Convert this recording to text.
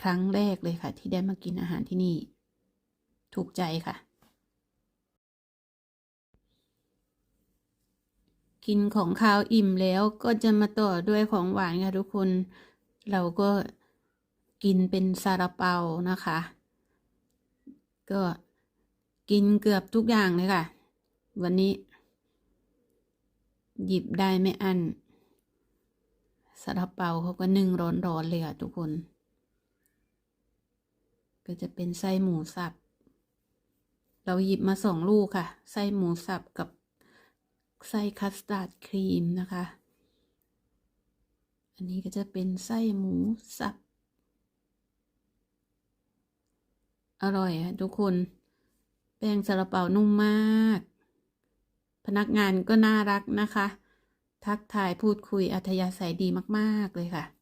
ครั้งแรกเลยค่ะ ที่ได้มากินอาหารที่นี่ ถูกใจค่ะ กินของคาวอิ่มแล้วก็จะมาต่อด้วยของหวานค่ะทุกคน เราก็กินเป็นซาลาเปานะคะ ก็กินเกือบทุกอย่างเลยค่ะ วันนี้ หยิบได้ไม่อั้นซาลาเปาเขาก็นึ่งร้อนๆเลยค่ะทุกคน ก็จะเป็นไส้หมูสับ เราหยิบมาสองลูกค่ะ ไส้หมูสับกับไส้คัสตาร์ดครีมนะคะ อันนี้ก็จะเป็นไส้หมูสับ อร่อยค่ะทุกคน แป้งซาลาเปานุ่มมาก พนักงานก็น่ารักนะคะ ทักทายพูดคุยอัธยาศัยดีมาก ๆ เลยค่ะ